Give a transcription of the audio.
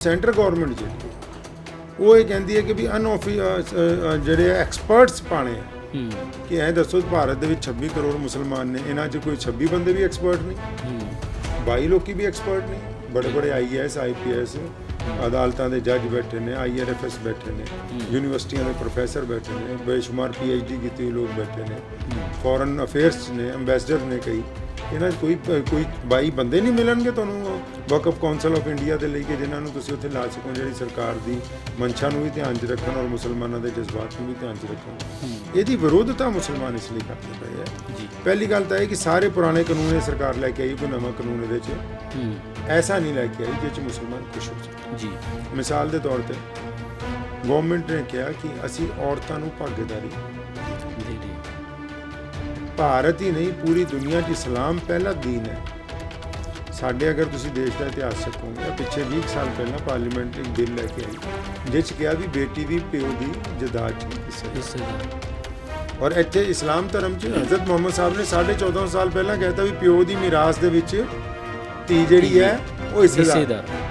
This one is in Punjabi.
ਸੈਂਟਰ ਗਵਰਨਮੈਂਟ ਜਿਹੜੀ ਉਹ ਇਹ ਕਹਿੰਦੀ ਹੈ ਕਿ ਵੀ ਅਨਆਫੀ ਜਿਹੜੇ ਐਕਸਪਰਟਸ ਪਾਣੇ ਆ। ਹੂੰ। ਕਿ ਐਂ ਦੱਸੋ ਭਾਰਤ ਦੇ ਵਿੱਚ 26 ਕਰੋੜ ਮੁਸਲਮਾਨ ਨੇ ਇਹਨਾਂ 'ਚ ਕੋਈ 26 ਬੰਦੇ ਵੀ ਐਕਸਪਰਟ ਨਹੀਂ ਹੂੰ। 22 ਲੋਕੀ ਵੀ ਐਕਸਪਰਟ ਨਹੀਂ ਬੜੇ ਬੜੇ ਆਈਐਸ ਆਈਪੀਐਸ ਅਦਾਲਤਾਂ ਦੇ ਜੱਜ ਬੈਠੇ ਨੇ ਆਈਆਰਐਫਐਸ ਬੈਠੇ ਨੇ ਯੂਨੀਵਰਸਿਟੀਆਂ ਦੇ ਪ੍ਰੋਫੈਸਰ ਬੈਠੇ ਨੇ ਬੇਸ਼ੁਮਾਰ ਪੀਐਚਡੀ ਕੀਤੇ ਲੋਕ ਬੈਠੇ ਨੇ ਫੋਰਨ ਅਫੇਅਰਸ ਨੇ ਐਮਬੈਸਡਰ ਨੇ ਕਈ। ਇਹਨਾਂ 'ਚ ਕੋਈ ਕੋਈ 22 ਬੰਦੇ ਨਹੀਂ ਮਿਲਣਗੇ ਤੁਹਾਨੂੰ ਵਕਫ ਕਾਉਂਸਲ ਆਫ ਇੰਡੀਆ ਦੇ ਲਈ ਕਿ ਜਿਨ੍ਹਾਂ ਨੂੰ ਤੁਸੀਂ ਉੱਥੇ ਲਾ ਸਕੋ ਜਿਹੜੀ ਸਰਕਾਰ ਦੀ ਮਨਸ਼ਾ ਨੂੰ ਵੀ ਧਿਆਨ 'ਚ ਰੱਖਣ ਔਰ ਮੁਸਲਮਾਨਾਂ ਦੇ ਜਜ਼ਬਾਤ ਨੂੰ ਵੀ ਧਿਆਨ 'ਚ ਰੱਖਣ। ਇਹਦੀ ਵਿਰੋਧਤਾ ਮੁਸਲਮਾਨ ਇਸ ਲਈ ਕਰਦੇ ਪਏ ਹੈ ਜੀ। ਪਹਿਲੀ ਗੱਲ ਤਾਂ ਇਹ ਕਿ ਸਾਰੇ ਪੁਰਾਣੇ ਕਾਨੂੰਨ ਇਹ ਸਰਕਾਰ ਲੈ ਕੇ ਆਈ ਕੋਈ ਨਵਾਂ ਕਾਨੂੰਨ ਇਹਦੇ 'ਚ ਐਸਾ ਨਹੀਂ ਲੈ ਕੇ ਆਈ ਜਿਸ 'ਚ ਮੁਸਲਮਾਨ ਖੁਸ਼ ਹੋ ਸਕਣ ਜੀ। ਮਿਸਾਲ ਦੇ ਤੌਰ ਤੇ ਗਵਰਨਮੈਂਟ ਨੇ ਕਿਹਾ ਕਿ ਅਸੀਂ ਔਰਤਾਂ ਨੂੰ ਭਾਗੀਦਾਰੀ ਭਾਰਤ ਹੀ ਨਹੀਂ ਪੂਰੀ ਦੁਨੀਆ 'ਚ ਇਸਲਾਮ ਪਹਿਲਾ ਦੀਨ ਹੈ। ਸਾਡੇ ਅਗਰ ਤੁਸੀਂ ਦੇਸ਼ ਦਾ ਇਤਿਹਾਸ ਚੱਕੋਗੇ ਤਾਂ ਪਿੱਛੇ 20 ਕੁ ਸਾਲ ਪਹਿਲਾਂ ਪਾਰਲੀਮੈਂਟ ਇੱਕ ਬਿੱਲ ਲੈ ਕੇ ਆਈ ਜਿਸ ਕਿਹਾ ਵੀ ਬੇਟੀ ਦੀ ਪਿਓ ਦੀ ਜਦਾਦ 'ਚ ਹਿੱਸਾ ਔਰ ਇੱਥੇ ਇਸਲਾਮ ਧਰਮ 'ਚ ਹਜ਼ਰਤ ਮੁਹੰਮਦ ਸਾਹਿਬ ਨੇ 14.5 ਸਾਲ ਪਹਿਲਾਂ ਕਹਿਤਾ ਵੀ ਪਿਓ ਦੀ ਮਿਰਾਸ ਦੇ ਵਿੱਚ ਧੀ ਜਿਹੜੀ ਹੈ ਉਹ ਹਿੱਸੇਦਾਰ।